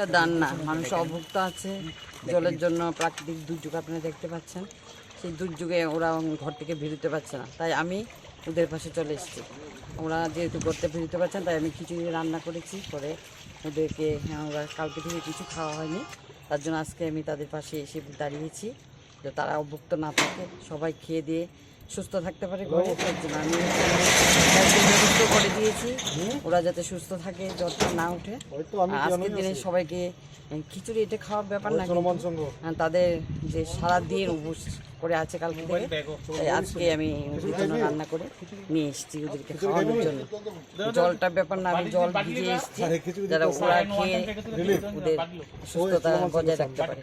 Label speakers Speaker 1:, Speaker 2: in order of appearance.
Speaker 1: একটা দান না। মানুষ অভুক্ত আছে। জলের জন্য প্রাকৃতিক দুর্যোগ আপনারা দেখতে পাচ্ছেন। সেই দুর্যোগে ওরা ঘর থেকে বেরোতে পারছে না। তাই আমি ওদের পাশে চলে এসেছি। ওরা যেহেতু করতে বেরোতে পারছেন তাই আমি খিচুড়ি রান্না করেছি। করে ওদেরকে হ্যাঁ, ওরা কালকে থেকে কিছু খাওয়া হয়নি। তার জন্য আজকে আমি তাদের পাশে এসে দাঁড়িয়েছি। যে তারা অভুক্ত না থাকে সবাই খেয়ে দিয়ে সুস্থ থাকতে পারে ঘরে। তার জন্য আমি সুস্থ করে দিয়েছি। ওরা যাতে সুস্থ থাকে জ্বরটা না উঠে আজকের দিনে সবাইকে খিচুড়ি এটা খাওয়ার ব্যাপার না তাদের যে সারা দিন উপোস করে আছে কালকে থেকে আজকে আমি ওদের জন্য রান্না করে নিয়ে এসেছি ওদেরকে খাওয়ানোর জন্য। জলটা ব্যাপার না আমি জল ভিজিয়ে এসেছি। যারা ওরা খেয়ে ওদের সুস্থতা বজায় রাখতে পারে।